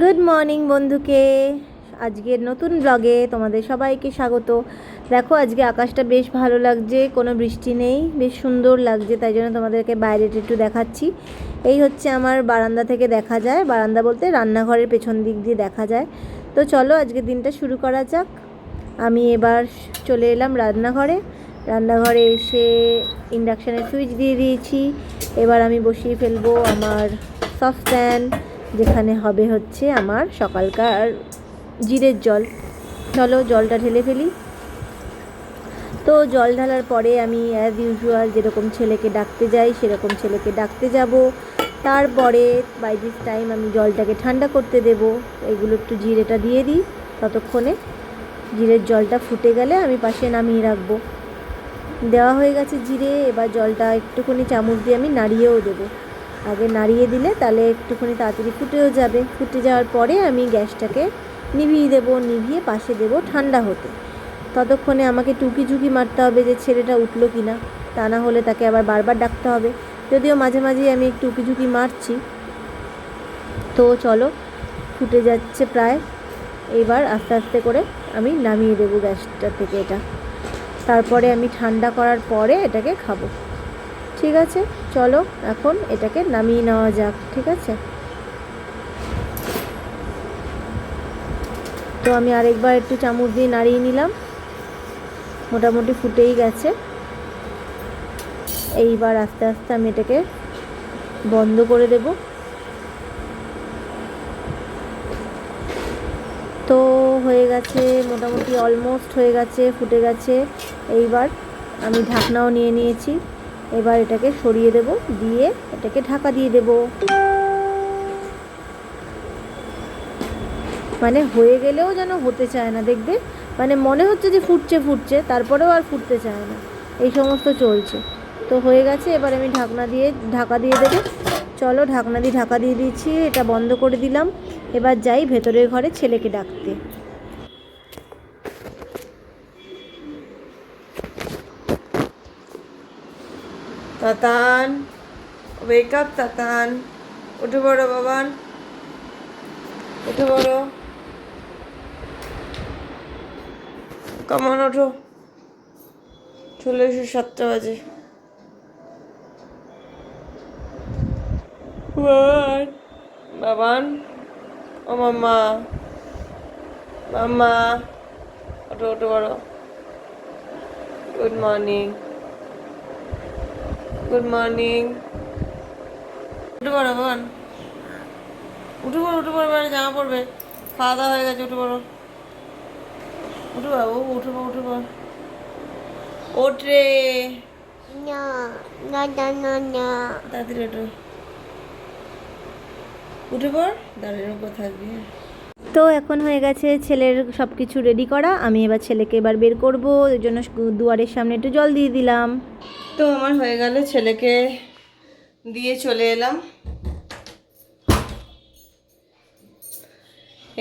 Good morning বন্ধুকে। আজকের নতুন ব্লগে তোমাদের সবাইকে স্বাগত। দেখো, আজকে আকাশটা বেশ ভালো লাগছে, কোনো বৃষ্টি নেই, বেশ সুন্দর লাগছে, তাই জন্য তোমাদেরকে বাইরেটা একটু দেখাচ্ছি। এই হচ্ছে আমার বারান্দা থেকে দেখা যায়। বারান্দা বলতে রান্নাঘরের পেছন দিক দিয়ে দেখা যায়। তো চলো আজকে দিনটা শুরু করা যাক। আমি এবার চলে এলাম রান্নাঘরে। রান্নাঘরে এসে ইন্ডাকশানের সুইচ দিয়ে দিয়েছি। এবার আমি বসিয়ে ফেলব আমার সফট সসপ্যান যেখানে হবে হচ্ছে আমার সকালকার জিরের জল। চলো জলটা ঢেলে ফেলি। তো জল ঢালার পরে আমি অ্যাজ ইউজুয়াল যেরকম ছেলেকে ডাকতে যাই, সেরকম ছেলেকে ডাকতে যাব। তারপরে বাই দিস টাইম আমি জলটাকে ঠান্ডা করতে দেব। এগুলো একটু জিরেটা দিয়ে দিই। ততক্ষণে জিরের জলটা ফুটে গেলে আমি পাশে নামিয়ে রাখব। দেওয়া হয়ে গেছে জিরে। এবার জলটা একটুখানি চামচ দিয়ে আমি নাড়িয়েও দেবো। আগে নাড়িয়ে দিলে তাহলে একটুখানি তাড়াতাড়ি ফুটেও যাবে। ফুটে যাওয়ার পরে আমি গ্যাসটাকে নিভিয়ে দেবো, নিভিয়ে পাশে দেবো ঠান্ডা হতে। ততক্ষণে আমাকে টুকি ঝুঁকি মারতে হবে যে ছেলেটা উঠল কি না তা না হলে তাকে আবার বারবার ডাকতে হবে। যদিও মাঝে মাঝেই আমি একটু উকি ঝুঁকি মারছি। তো চলো, ফুটে যাচ্ছে প্রায়। এবার আস্তে আস্তে করে আমি নামিয়ে দেবো গ্যাসটা থেকে এটা। তারপরে আমি ঠান্ডা করার পরে এটাকে খাব। ঠিক আছে? চলো, এখন এটাকে নামিয়ে নেওয়া যাক, ঠিক আছে? তো আমি আরেকবার একটু চামচ দিয়ে নাড়িয়ে নিলাম। মোটামুটি ফুটেই গেছে। এইবার আস্তে আস্তে আমি এটাকে বন্ধ করে দেব। তো হয়ে গেছে, মোটামুটি অলমোস্ট হয়ে গেছে, ফুটে গেছে। এইবার আমি ঢাকনাও নিয়ে নিয়েছি। এবার এটাকে সরিয়ে দেব, দিয়ে এটাকে ঢাকা দিয়ে দেব। মানে হয়ে গেলেও যেন হতে চায় না, দেখবে? মানে মনে হচ্ছে যে ফুটছে ফুটছে, তারপরেও আর ফুটতে চায় না। এই সমস্ত চলছে। তো হয়ে গেছে, এবার আমি ঢাকনা দিয়ে, ঢাকা দিয়ে দেবো। চলো, ঢাকনা দিয়ে, ঢাকা দিয়ে দিয়েছি এটা বন্ধ করে দিলাম। এবার যাই ভেতরের ঘরে ছেলেকে ডাকতে। Tatan wake up Tatan. উঠে পড়ো, বাবান। উঠে পড়ো। কেমন ওঠো। চলে এসো সাতটা বাজে। বাবান ও মাম্মা। মাম্মা। ওঠো, উঠে পড়ো। গুড মর্নিং গুড মর্নিং উঠে পড়ো বোন উঠে পড়ো উঠে পড়ো জামা পড়বে খাওয়া দাওয়া হয়ে গেছে উঠে পড়ো। উঠে ও উঠে পড়ো উঠে পড়ো। ওঠ রে. তাড়াতাড়ি ওঠো। উঠে পড় দাঁড়িয়ে উপর থাকবি হ্যাঁ। তো এখন হয়ে গেছে ছেলের সব কিছু রেডি করা। আমি এবার ছেলেকে এবার বের করব ওই জন্য দুয়ারের সামনে একটু জল দিয়ে দিলাম। তো আমার হয়ে গেল, ছেলেকে দিয়ে চলে এলাম।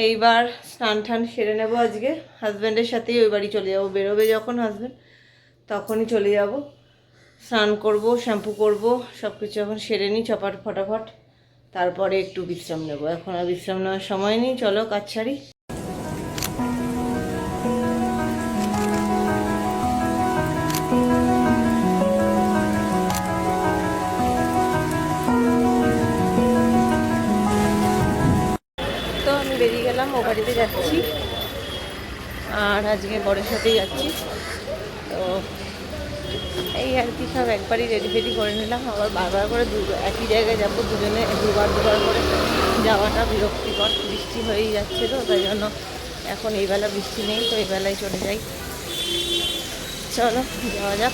এইবার স্নান টান সেরে নেব আজকে। হাজব্যান্ডের সাথেই ওই বাড়ি চলে যাব, বেরোবে যখন হাজব্যান্ড তখনই চলে যাব। স্নান করব, শ্যাম্পু করব সব কিছু এখন সেরে নিই চপাট, ফটাফট। তারপরে একটু বিশ্রাম নেব। এখন আর বিশ্রাম নেওয়ার সময় নেই, চলো কাজ ছাড়ি। বেরিয়ে গেলাম, ও বাড়িতে যাচ্ছি। আর আজকে বড়ের সাথেই যাচ্ছি। তো এই আর কি সব একবারই রেডি ফেডি করে নিলাম। আবার বারবার করে দু একই জায়গায় যাব দুজনে, দুবার দুবার করে। যাওয়াটা বিরক্তিকর, বৃষ্টি হয়েই যাচ্ছে তো, তাই জন্য এখন এই বেলা বৃষ্টি নেই, তো এই বেলায় চলে যাই। চলো, যাওয়া যাক।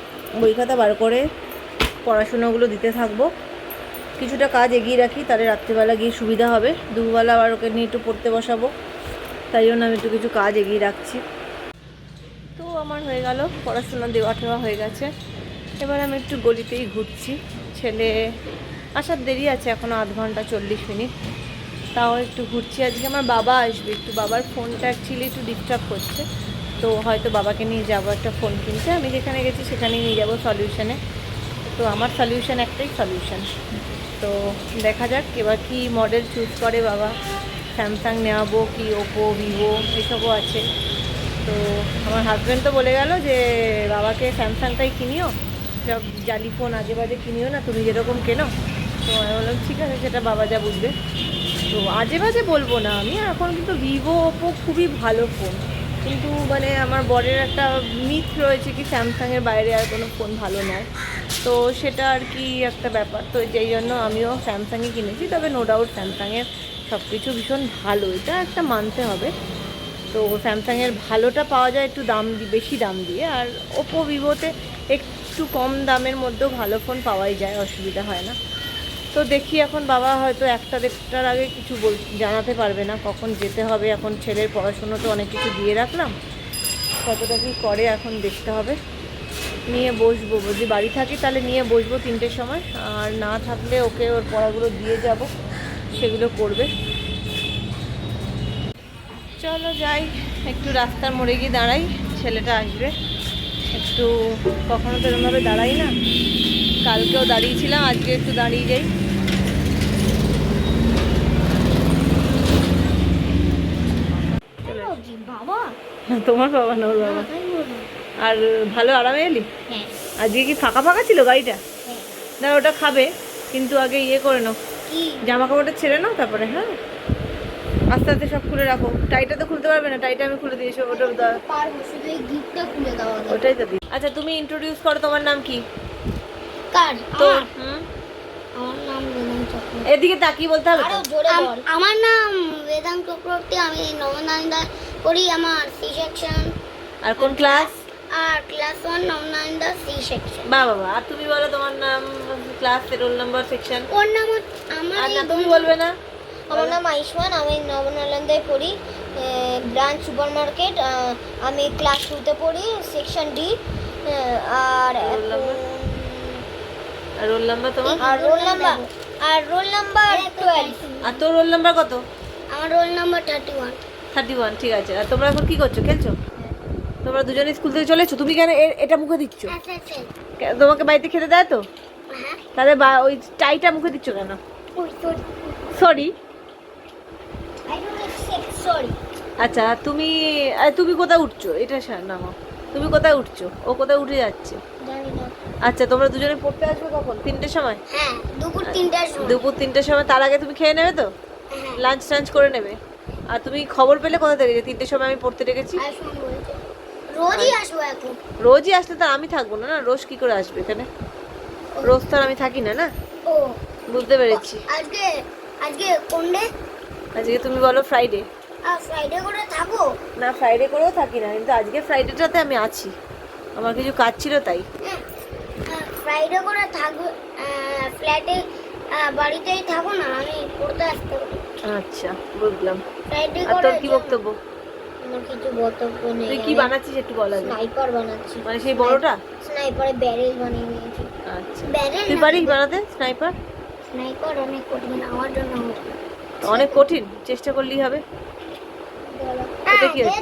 বই খাতা বার করে পড়াশোনাগুলো দিতে থাকব। কিছুটা কাজ এগিয়ে রাখি, তাহলে রাত্রিবেলা গিয়ে সুবিধা হবে। দুবেলা আবার ওকে নিয়ে একটু পড়তে বসাবো। তাই জন্য আমি একটু কিছু কাজ এগিয়ে রাখছি। তো আমার হয়ে গেল, পড়াশোনা দেওয়া ঠেওয়া হয়ে গেছে। এবার আমি একটু গলিতেই ঘুরছি। ছেলে আসার দেরি আছে এখনও আধ ঘণ্টা চল্লিশ মিনিট। তাও একটু ঘুরছি। আজকে আমার বাবা আসবে, একটু বাবার ফোনটা অ্যাকচুয়ালি একটু ডিস্টার্ব করছে। তো হয়তো বাবাকে নিয়ে যাব একটা ফোন কিনতে। আমি যেখানে গেছি সেখানেই নিয়ে যাব সলিউশনে তো আমার সলিউশন একটাই সলিউশন তো দেখা যাক এবার কি মডেল চুজ করে বাবা। স্যামসাং নেওয়াবো কি ওপো ভিভো এসবও আছে। তো আমার হাজব্যান্ড তো বলে গেল যে, বাবাকে স্যামসাংটাই কিনিও। সব জালি ফোন আজে বাজে কিনিও না, তুমি যেরকম কেনো। তো আমি বললাম, ঠিক আছে, সেটা বাবা যা বুঝবে। তো আজে বাজে বলব না আমি। এখন কিন্তু ভিভো ওপো খুবই ভালো ফোন কিন্তু মানে আমার বরের একটা মিথ রয়েছে কি স্যামসাংয়ের বাইরে আর কোনো ফোন ভালো নয়। তো সেটা আর কি একটা ব্যাপার। তো যেই জন্য আমিও স্যামসাংই কিনেছি, তবে নো ডাউট স্যামসাংয়ের সব কিছু ভীষণ ভালো। এটা একটা মানতে হবে। তো স্যামসাংয়ের ভালোটা পাওয়া যায় একটু দাম বেশি দাম দিয়ে। আর ওপো ভিভোতে একটু কম দামের মধ্যেও ভালো ফোন পাওয়াই যায়, অসুবিধা হয় না। তো দেখি এখন বাবা হয়তো একটা দেড়টার আগে কিছু বল, জানাতে পারবে না কখন যেতে হবে। এখন ছেলের পড়াশুনো তো অনেক কিছু দিয়ে রাখলাম। কতটা কী করে এখন দেখতে হবে। নিয়ে বসবো, যদি বাড়ি থাকি তাহলে নিয়ে বসবো তিনটের সময়। আর না থাকলে ওকে ওর পড়াগুলো দিয়ে যাব, সেগুলো করবে। চলো যাই, একটু রাস্তার মোড়ে গিয়ে দাঁড়াই, ছেলেটা আসবে। একটু কখনো তো এরমভাবে দাঁড়াই না। কালকেও দাঁড়িয়েছিলাম, আজকে একটু দাঁড়িয়ে যাই বাবা তোমার বাবা না ওর বাবা? আর ভালো আরামে এলি? হ্যাঁ। আজকে কি ফাঁকা ফাঁকা ছিল গাড়িটা? হ্যাঁ। না ওটা খাবে কিন্তু আগে ইয়ে করে নাও। জামা কাপড়টা ছেড়ে নাও তারপরে হ্যাঁ? আস্তে আস্তে সব খুলে রাখো। টাইটা তো খুলতে পারবে না টাইটা আমি খুলে দিয়েছি ওটা ওটাই তো দিই। আচ্ছা তুমি ইন্ট্রোডিউস করো তোমার নাম কি? কার? তো আমার। নাম বেদান্ত চক্রবর্তী। এদিকে তাকিয়ে বলতে হবে তো। আমার নাম বেদান্ত চক্রবর্তী আমি করি আমার সি সেকশন আর কোন ক্লাস আর ক্লাস ওয়ান দা সি সেকশন বা বাবা আর তুমি বলো তোমার নাম ক্লাস রোল নাম্বার সেকশন ওর নাম আমার আর না তুমি বলবে না? আমার নাম আয়ুষ্মান আমি নবনানন্দায় পড়ি। ব্রাঞ্চ সুপার মার্কেট আমি ক্লাস টুতে পড়ি সেকশন ডি আর আর রোল নাম্বার তোমার? আর রোল নাম্বার আর রোল নাম্বার টুয়েলভ আর তোর রোল নাম্বার কত? আমার roll number thirty one thirty one ঠিক আছে। আর তোমরা এখন কি করছ? খেলছো? তোমরা দুজনে স্কুল থেকে চলেছো তুমি কেন এটা মুখে দিচ্ছ? আচ্ছা আচ্ছা কে- তোমাকে বাড়িতে খেতে দেয় তো? হ্যাঁ। তাহলে বা- ওই টাইটা মুখে দিচ্ছ কেন? সরি আচ্ছা তুমি তুমি কোথায় উঠছো? এটা নামো। তুমি কোথায় উঠছো? ও কোথায় উঠে যাচ্ছে? না। আচ্ছা তোমরা দুজনে পড়তে আসবে কখন? তিনটের সময়? হ্যাঁ দুপুর তিনটার সময়। দুপুর তিনটের সময় তার আগে তুমি খেয়ে নেবে তো? হ্যাঁ। লাঞ্চ টাঞ্চ করে নেবে? আর তুমি খবর পেলে কোথা থেকে? যে তিনটের সময় আমি পড়তে রেখেছি রোজই আসব এখন। রোজই আসলে তো আমি থাকব না না? রোজ কি করে আসবে এখানে? রোজ তো আমি থাকি না না? ও। বুঝতে পেরেছি। আজকে আজকে কোন ডে আজকে তুমি বলো ফ্রাইডে ফ্রাইডে করে থাকো? না ফ্রাইডে করেও থাকি না কিন্তু আজকে ফ্রাইডেটাতে আমি আছি। আমার কিছু কাজ ছিল তাই। ফ্রাইডে করে থাকো ফ্ল্যাটে বাড়িতেই থাকো না আমি পড়তে আসতে আচ্ছা বুঝলাম। আর তোর কি বক্তব্য? আমার কিছু বক্তব্য নেই তুই কি বানাচ্ছিস একটু বলা যায় স্নাইপার বানাচ্ছি। মানে সেই বড়টা? স্নাইপারে ব্যারেল বানিয়ে নিয়েছি। আচ্ছা। ব্যারেল তুই পারিস বানাতে স্নাইপার স্নাইপার অনেক কঠিন আমার জন্য অনেক কঠিন চেষ্টা করলেই হবে। এটা কি হ্যাঁ,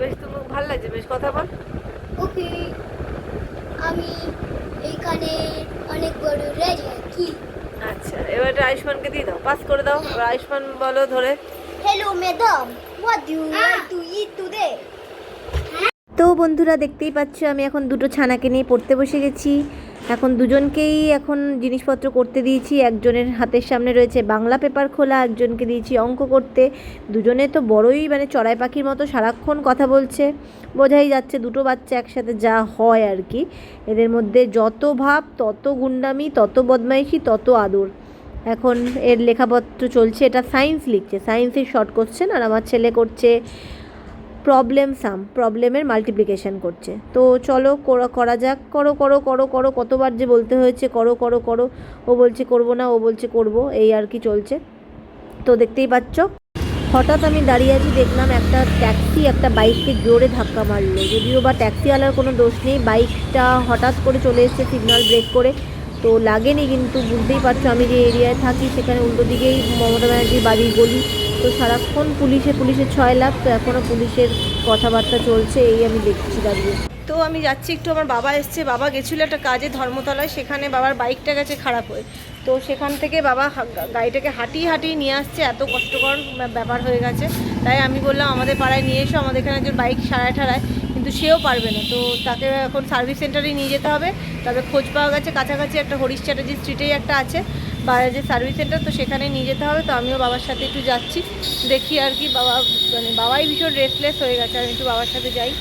বেশ তুমি ভালো লাগছে বেশ কথা বল। ওকে আমি এইখানে অনেক বড় রাজা কি আচ্ছা এবার এটা আয়ুষ্মানকে দিয়ে দাও। পাস করে দাও। এবার আয়ুষ্মান বলো ধরে। Hello madam what do you like to eat today তো বন্ধুরা দেখতেই পাচ্ছ আমি এখন দুটো ছানাকে নিয়ে পড়তে বসে গেছি। এখন দুজনকেই এখন জিনিসপত্র করতে দিয়েছি। একজনের হাতের সামনে রয়েছে বাংলা পেপার খোলা, একজনকে দিয়েছি অঙ্ক করতে। দুজনে তো বড়ই মানে চড়াই পাখির মতো সারাক্ষণ কথা বলছে। বোঝাই যাচ্ছে দুটো বাচ্চা একসাথে যা হয় আর কি। এদের মধ্যে যত ভাব, তত গুন্ডামি, তত বদমাইশি, তত আদর। এখন এর লেখাপত্র চলছে, এটা সায়েন্স লিখছে। সায়েন্সের শর্ট কোশ্চেন আর আমার ছেলে করছে প্রবলেম সাম প্রবলেমের মাল্টিপ্লিকেশন করছে। তো চলো করা যাক। করো করো করো করো, কতবার যে বলতে হয়েছে, করো করো করো। ও বলছে করব না, ও বলছে করব, এই আর কি চলছে। তো দেখতেই পাচ্ছ? হঠাৎ আমি দাঁড়িয়ে আছি, দেখলাম একটা ট্যাক্সি একটা বাইককে জোরে ধাক্কা মারলো। যদিও বা ট্যাক্সিওয়ালার কোনো দোষ নেই বাইকটা হঠাৎ করে চলে এসেছে সিগনাল ব্রেক করে। তো লাগেনি, কিন্তু বুঝতেই পারছ আমি যে এরিয়ায় থাকি, সেখানে উল্টো দিকেই মমতা ব্যানার্জির বাড়ির গলি। তো সারাক্ষণ পুলিশে পুলিশের ছয় লাখ, তো এখনও পুলিশের কথাবার্তা চলছে, এই আমি দেখছি দাঁড়িয়ে। তো আমি যাচ্ছি, একটু আমার বাবা এসছে। বাবা গেছিল একটা কাজে ধর্মতলায়, সেখানে বাবার বাইকটা গেছে খারাপ হয়ে। তো সেখান থেকে বাবা গাড়িটাকে হাঁটিয়ে হাঁটিয়ে নিয়ে আসছে, এত কষ্টকর ব্যাপার হয়ে গেছে। তাই আমি বললাম, আমাদের পাড়ায় নিয়ে এসো, আমাদের এখানে একজন বাইক সারায় ঠাড়ায় কিন্তু সেও পারবে না। তো তাকে এখন সার্ভিস সেন্টারে নিয়ে যেতে হবে। তবে খোঁজ পাওয়া গেছে, কাছাকাছি একটা হরিশ চ্যাটার্জি স্ট্রিটেই একটা আছে। বাজাজের সার্ভিস সেন্টার তো সেখানে নিয়ে যেতে হবে। তো আমিও বাবার সাথে একটু যাচ্ছি। দেখি আর কি বাবা মানে বাবাই ভীষণ রেস্টলেস হয়ে গেছে আমি একটু বাবার সাথে যাই।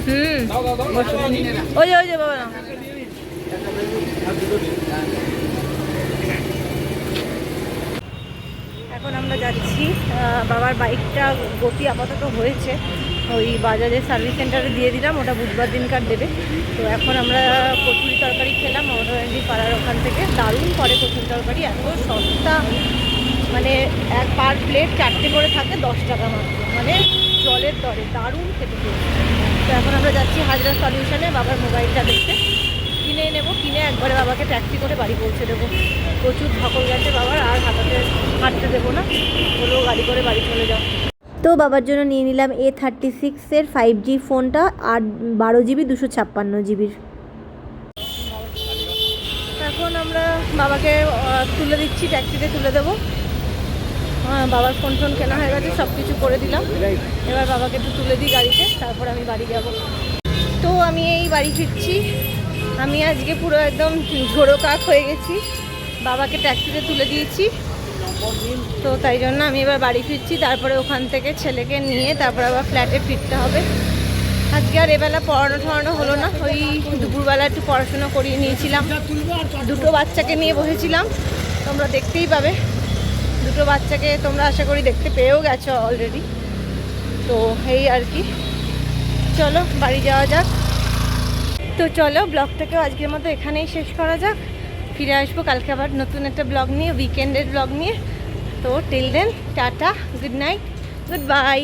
হ্যাঁ? ওই যে ওই যে বাবা না এখন আহ, বাবার বাইকটা গতি আপাতত হয়েছে। ওই বাজাজের সার্ভিস সেন্টারে দিয়ে দিলাম ওটা বুধবার দিনকার দেবে। তো এখন আমরা কচুরি তরকারি খেলাম মমতাবাড়ি পাড়ার ওখান থেকে। দারুণ করে কচুরি তরকারি এত সস্তা। মানে এক পার প্লেট চারটে করে থাকে দশ টাকা মাত্র। মানে জলের দরে দারুণ খেতে তো এখন আমরা যাচ্ছি হাজরা সলিউশনে বাবার মোবাইলটা দেখতে। কিনে নেব কিনে একবারে বাবাকে ট্যাক্সি করে বাড়ি পৌঁছে দেবো। প্রচুর ধকল গেছে বাবার আর হাঁটাতে হাঁটতে দেবো না। বলব গাড়ি করে বাড়ি চলে যাও। তো বাবার জন্য নিয়ে নিলাম এ থার্টি সিক্সের ফাইভ জি ফোনটা আর বারো জিবি দুশো ছাপ্পান্ন জিবির। এখন আমরা বাবাকে তুলে দিচ্ছি ট্যাক্সিতে তুলে দেবো। হ্যাঁ বাবার ফোন টোন কেনা হয়ে গেছে সব কিছু করে দিলাম। এবার বাবাকে একটু তুলে দিই গাড়িতে তারপর আমি বাড়ি যাব। তো আমি এই বাড়ি ফিরছি। আমি আজকে পুরো একদম ঝোড়ো কাক হয়ে গেছি। বাবাকে ট্যাক্সিতে তুলে দিয়েছি। তো তাই জন্য আমি এবার বাড়ি ফিরছি। তারপরে ওখান থেকে ছেলেকে নিয়ে তারপর আবার ফ্ল্যাটে ফিরতে হবে। আজকে আর এবেলা পড়ানো টড়ানো হলো না। ওই দুপুরবেলা একটু পড়াশোনা করিয়ে নিয়েছিলাম। দুটো বাচ্চাকে নিয়ে বসেছিলাম। তোমরা দেখতেই পাবে। দুটো বাচ্চাকে তোমরা আশা করি দেখতে পেয়েও গেছো অলরেডি তো এই আর কি। চলো, বাড়ি যাওয়া যাক। তো চলো, ব্লগটাকেও আজকের মতো এখানেই শেষ করা যাক। ফিরে আসব কালকে আবার নতুন একটা ব্লগ নিয়ে উইকেন্ডের ব্লগ নিয়ে। তো till then tata good night good bye